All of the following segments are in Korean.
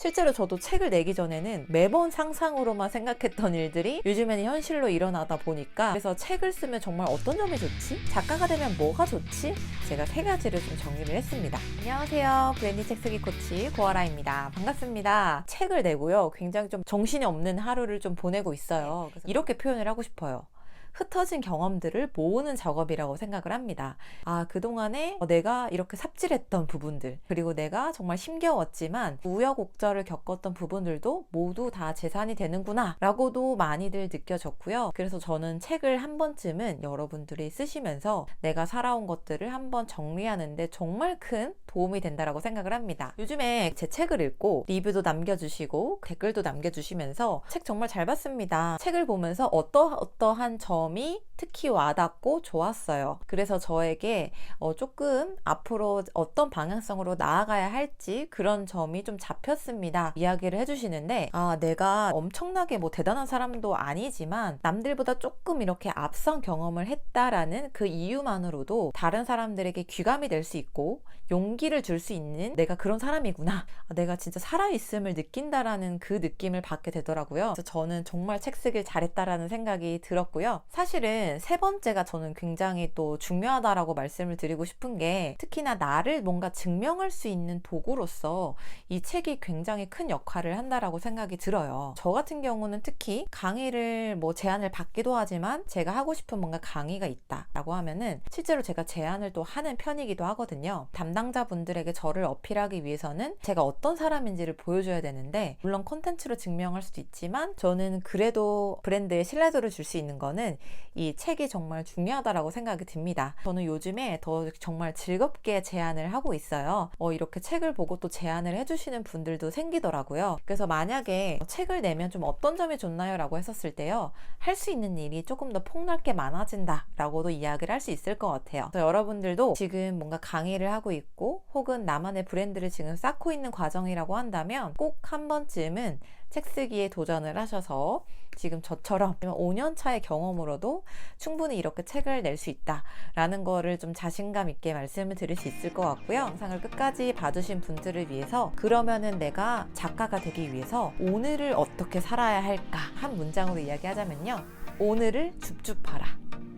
실제로 저도 책을 내기 전에는 매번 상상으로만 생각했던 일들이 요즘에는 현실로 일어나다 보니까 그래서 책을 쓰면 정말 어떤 점이 좋지? 작가가 되면 뭐가 좋지? 제가 세 가지를 좀 정리를 했습니다. 안녕하세요. 브랜디 책 쓰기 코치 고아라입니다. 반갑습니다. 책을 내고요. 굉장히 좀 정신이 없는 하루를 좀 보내고 있어요. 이렇게 표현을 하고 싶어요. 흩어진 경험들을 모으는 작업이라고 생각을 합니다. 아, 그동안에 내가 이렇게 삽질했던 부분들, 그리고 내가 정말 힘겨웠지만 우여곡절을 겪었던 부분들도 모두 다 재산이 되는구나, 라고도 많이들 느껴졌고요. 그래서 저는 책을 한 번쯤은 여러분들이 쓰시면서 내가 살아온 것들을 한번 정리하는데 정말 큰 도움이 된다라고 생각을 합니다. 요즘에 제 책을 읽고 리뷰도 남겨주시고 댓글도 남겨주시면서 책 정말 잘 봤습니다. 책을 보면서 어떠 어떠한 점이 특히 와닿고 좋았어요. 그래서 저에게 어, 조금 앞으로 어떤 방향성으로 나아가야 할지 그런 점이 좀 잡혔습니다. 이야기를 해주시는데 아 내가 엄청나게 뭐 대단한 사람도 아니지만 남들보다 조금 이렇게 앞선 경험을 했다라는 그 이유만으로도 다른 사람들에게 귀감이 될 수 있고 용기를 줄 수 있는 내가 그런 사람이구나. 아, 내가 진짜 살아있음을 느낀다라는 그 느낌을 받게 되더라고요. 그래서 저는 정말 책 쓰길 잘했다라는 생각이 들었고요. 사실은 세 번째가 저는 굉장히 또 중요하다라고 말씀을 드리고 싶은 게 특히나 나를 뭔가 증명할 수 있는 도구로서 이 책이 굉장히 큰 역할을 한다라고 생각이 들어요. 저 같은 경우는 특히 강의를 뭐 제안을 받기도 하지만 제가 하고 싶은 뭔가 강의가 있다라고 하면은 실제로 제가 제안을 또 하는 편이기도 하거든요. 담당자분들에게 저를 어필하기 위해서는 제가 어떤 사람인지를 보여줘야 되는데 물론 콘텐츠로 증명할 수도 있지만 저는 그래도 브랜드에 신뢰도를 줄 수 있는 거는 이 책이 정말 중요하다라고 생각이 듭니다. 저는 요즘에 더 정말 즐겁게 제안을 하고 있어요. 어, 이렇게 책을 보고 또 제안을 해주시는 분들도 생기더라고요. 그래서 만약에 책을 내면 좀 어떤 점이 좋나요? 라고 했었을 때요. 할 수 있는 일이 조금 더 폭넓게 많아진다 라고도 이야기를 할 수 있을 것 같아요. 여러분들도 지금 뭔가 강의를 하고 있고 혹은 나만의 브랜드를 지금 쌓고 있는 과정이라고 한다면 꼭 한 번쯤은 책 쓰기에 도전을 하셔서 지금 저처럼 5년 차의 경험으로도 충분히 이렇게 책을 낼 수 있다라는 거를 좀 자신감 있게 말씀을 드릴 수 있을 것 같고요. 영상을 끝까지 봐주신 분들을 위해서 그러면은 내가 작가가 되기 위해서 오늘을 어떻게 살아야 할까 한 문장으로 이야기하자면요. 오늘을 줍줍 봐라.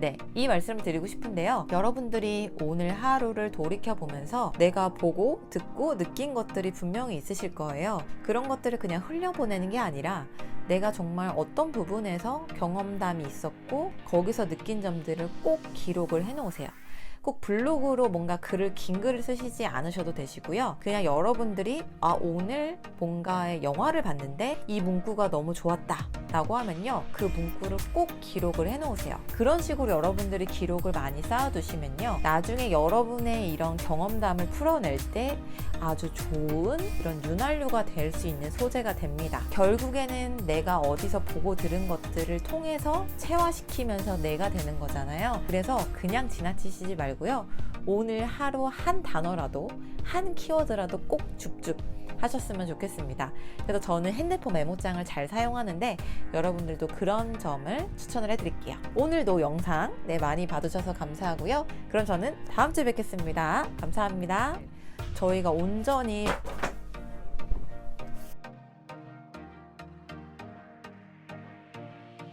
네, 이 말씀을 드리고 싶은데요. 여러분들이 오늘 하루를 돌이켜 보면서 내가 보고 듣고 느낀 것들이 분명히 있으실 거예요. 그런 것들을 그냥 흘려보내는 게 아니라 내가 정말 어떤 부분에서 경험담이 있었고 거기서 느낀 점들을 꼭 기록을 해 놓으세요. 꼭 블로그로 뭔가 글을 긴 글을 쓰시지 않으셔도 되시고요. 그냥 여러분들이 아 오늘 뭔가의 영화를 봤는데 이 문구가 너무 좋았다. 라고 하면요. 그 문구를 꼭 기록을 해 놓으세요. 그런 식으로 여러분들이 기록을 많이 쌓아두시면요. 나중에 여러분의 이런 경험담을 풀어낼 때 아주 좋은 이런 윤활유가 될 수 있는 소재가 됩니다. 결국에는 내가 어디서 보고 들은 것들을 통해서 체화시키면서 내가 되는 거잖아요. 그래서 그냥 지나치시지 말고요. 오늘 하루 한 단어라도, 한 키워드라도 꼭 줍줍 하셨으면 좋겠습니다. 그래서 저는 핸드폰 메모장을 잘 사용하는데 여러분들도 그런 점을 추천을 해드릴게요. 오늘도 영상 네, 많이 봐주셔서 감사하고요. 그럼 저는 다음 주에 뵙겠습니다. 감사합니다. 저희가 온전히